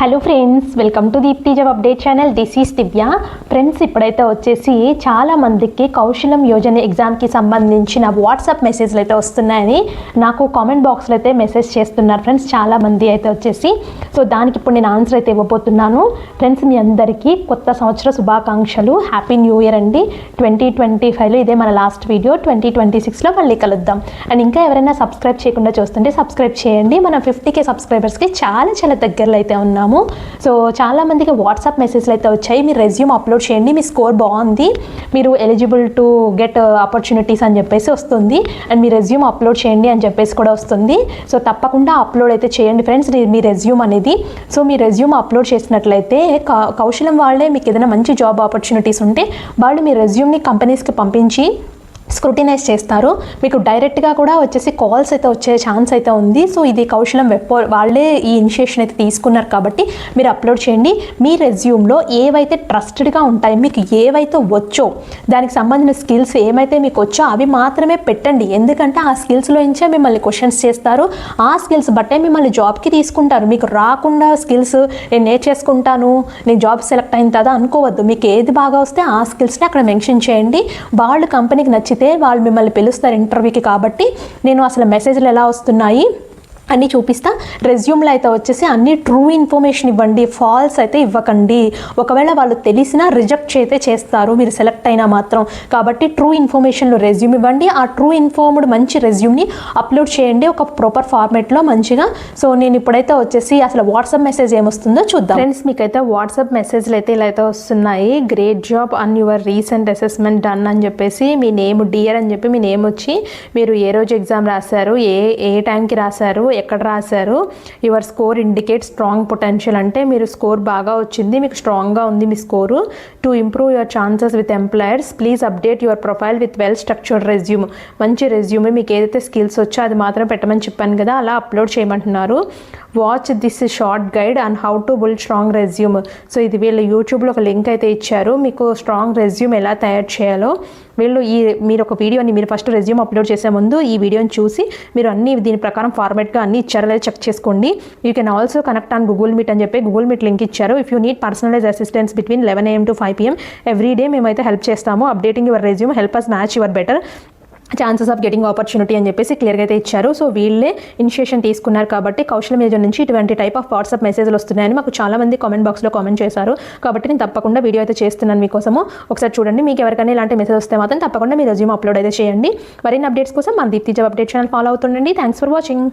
Hello friends welcome to Deepthi job update channel this is Divya friends ఇప్పుడైతే వచ్చేసి చాలా మందికి కౌశలం యోజన ఎగ్జామ్కి సంబంధించిన వాట్సాప్ మెసేజ్లు అయితే వస్తున్నాయని నాకు కామెంట్ బాక్స్లో అయితే మెసేజ్ చేస్తున్నారు ఫ్రెండ్స్ చాలా మంది అయితే వచ్చేసి. సో దానికి ఇప్పుడు నేను ఆన్సర్ అయితే ఇవ్వబోతున్నాను. ఫ్రెండ్స్ మీ అందరికీ కొత్త సంవత్సర శుభాకాంక్షలు. హ్యాపీ న్యూ ఇయర్ అండి. ట్వంటీ ట్వంటీ ఫైవ్లో ఇదే మన లాస్ట్ వీడియో ట్వంటీ ట్వంటీ సిక్స్లో మళ్ళీ కలుద్దాం. అండ్ ఇంకా ఎవరైనా సబ్స్క్రైబ్ చేయకుండా చూస్తుంటే సబ్స్క్రైబ్ చేయండి. మనం ఫిఫ్టీ కే సబ్స్క్రైబర్స్కి చాలా చాలా దగ్గరలో అయితే ఉన్నాం. ఉన్నాము సో చాలామందికి వాట్సాప్ మెసేజ్లు అయితే వచ్చాయి. మీరు రెజ్యూమ్ అప్లోడ్ చేయండి. మీ స్కోర్ బాగుంది. మీరు eligible to get uh, opportunities అని చెప్పేసి వస్తుంది. అండ్ మీ రెజ్యూమ్ అప్లోడ్ చేయండి అని చెప్పేసి కూడా వస్తుంది. సో తప్పకుండా అప్లోడ్ అయితే చేయండి ఫ్రెండ్స్. మీ రెజ్యూమ్ అనేది. సో మీ రెజ్యూమ్ అప్లోడ్ చేసినట్లయితే కౌశలం వాళ్ళే మీకు ఏదైనా మంచి జాబ్ ఆపర్చునిటీస్ ఉంటే వాళ్ళు మీ రెజ్యూమ్ని కంపెనీస్కి పంపించి స్క్రూటినైజ్ చేస్తారు. మీకు డైరెక్ట్గా కూడా వచ్చేసి కాల్స్ అయితే వచ్చే ఛాన్స్ అయితే ఉంది. సో ఇది కౌశలం వెబ్ వాళ్ళే ఈ ఇనిషియేషన్ అయితే తీసుకున్నారు కాబట్టి మీరు అప్లోడ్ చేయండి. మీ రెజ్యూమ్లో ఏవైతే ట్రస్టెడ్గా ఉంటాయి మీకు ఏవైతే వచ్చో దానికి సంబంధించిన స్కిల్స్ ఏమైతే మీకు వచ్చో అవి మాత్రమే పెట్టండి. ఎందుకంటే ఆ స్కిల్స్లో నుంచే మిమ్మల్ని క్వశ్చన్స్ చేస్తారు. ఆ స్కిల్స్ బట్టే మిమ్మల్ని జాబ్కి తీసుకుంటారు. మీకు రాకుండా స్కిల్స్ నేను నేర్చేసుకుంటాను నేను జాబ్ సెలెక్ట్ అయిన కదా అనుకోవద్దు. మీకు ఏది బాగా వస్తే ఆ స్కిల్స్ని అక్కడ మెన్షన్ చేయండి. వాళ్ళు కంపెనీకి నచ్చితే వాళ్ళు మిమ్మల్ని పిలుస్తారు ఇంటర్వ్యూకి కాబట్టి నేను అసలు మెసేజ్లు ఎలా వస్తున్నాయి? అన్నీ చూపిస్తా. రెజ్యూమ్లో అయితే వచ్చేసి అన్ని ట్రూ ఇన్ఫర్మేషన్ ఇవ్వండి. ఫాల్స్ అయితే ఇవ్వకండి. ఒకవేళ వాళ్ళు తెలిసినా రిజెక్ట్ అయితే చేస్తారు. మీరు సెలెక్ట్ అయినా మాత్రం. కాబట్టి ట్రూ ఇన్ఫర్మేషన్లో రెజ్యూమ్ ఇవ్వండి. ఆ ట్రూ ఇన్ఫార్మ్డ్ మంచి రెజ్యూమ్ని అప్లోడ్ చేయండి. ఒక ప్రాపర్ ఫార్మేట్లో మంచిగా. సో నేను ఇప్పుడైతే వచ్చేసి అసలు వాట్సాప్ మెసేజ్ ఏమొస్తుందో చూద్దాం. ఫ్రెండ్స్ మీకైతే వాట్సాప్ మెసేజ్లు అయితే ఇలా అయితే వస్తున్నాయి. Great job on your recent assessment done అని చెప్పేసి మీ నేమ్ డియర్ అని చెప్పి మీ నేమ్ వచ్చి మీరు ఏ రోజు ఎగ్జామ్ రాశారు? ఏ ఏ టైంకి రాశారు? ఎక్కడ రాశారు? Your score indicate strong potential అంటే మీరు స్కోర్ బాగా వచ్చింది మీకు స్ట్రాంగ్గా ఉంది మీ score to improve your chances with employers please update your profile with well structured resume మంచి రెజ్యూమ్ మీకు ఏదైతే స్కిల్స్ వచ్చో అది మాత్రం పెట్టమని చెప్పాను కదా అలా అప్లోడ్ చేయమంటున్నారు. Watch this short guide and how to build strong resume so ఇది వీళ్ళు యూట్యూబ్లో ఒక లింక్ అయితే ఇచ్చారు. మీకు స్ట్రాంగ్ రెజ్యూమ్ ఎలా తయారు చేయాలో వీళ్ళు ఈ మీరు ఒక వీడియోని మీరు ఫస్ట్ రెజ్యూమ్ అప్లోడ్ చేసే ముందు ఈ వీడియోని చూసి మీరు అన్ని దీని ప్రకారం ఫార్మేట్గా అన్ని ఇచ్చారో లేదా చెక్ చేసుకోండి. You can also connect on Google Meet అని చెప్పి గూగుల్ మీట్ లింక్ ఇచ్చారు. If you need personalize assistance between eleven AM to five PM every day మేమైతే హెల్ప్ చేస్తాము. Updating your resume help us match your better chances of getting opportunity అని చెప్పేసి క్లియర్గా అయితే ఇచ్చారు. సో వీళ్ళే ఇనిషియేషన్ తీసుకున్నారు కాబట్టి కౌశల ఏజెంట్ నుంచి ఇటువంటి టైప్ ఆఫ్ వాట్సాప్ మెసేజ్లు వస్తున్నాయని మాకు చాలా మంది కామెంట్ బాక్స్లో కామెంట్ చేశారు. కాబట్టి నేను తప్పకుండా వీడియో అయితే చేస్తున్నాను మీకోసము. ఒకసారి చూడండి మీకు ఎవరికైనా ఇలాంటి మెసేజ్ వస్తే మాత్రం తప్పకుండా మీ రెజ్యూమ్ అప్లోడ్ అయితే చేయండి. మరిన్ని అప్డేట్స్ కోసం మన Deepthi job update channel follow అవుతుండండి. Thanks for watching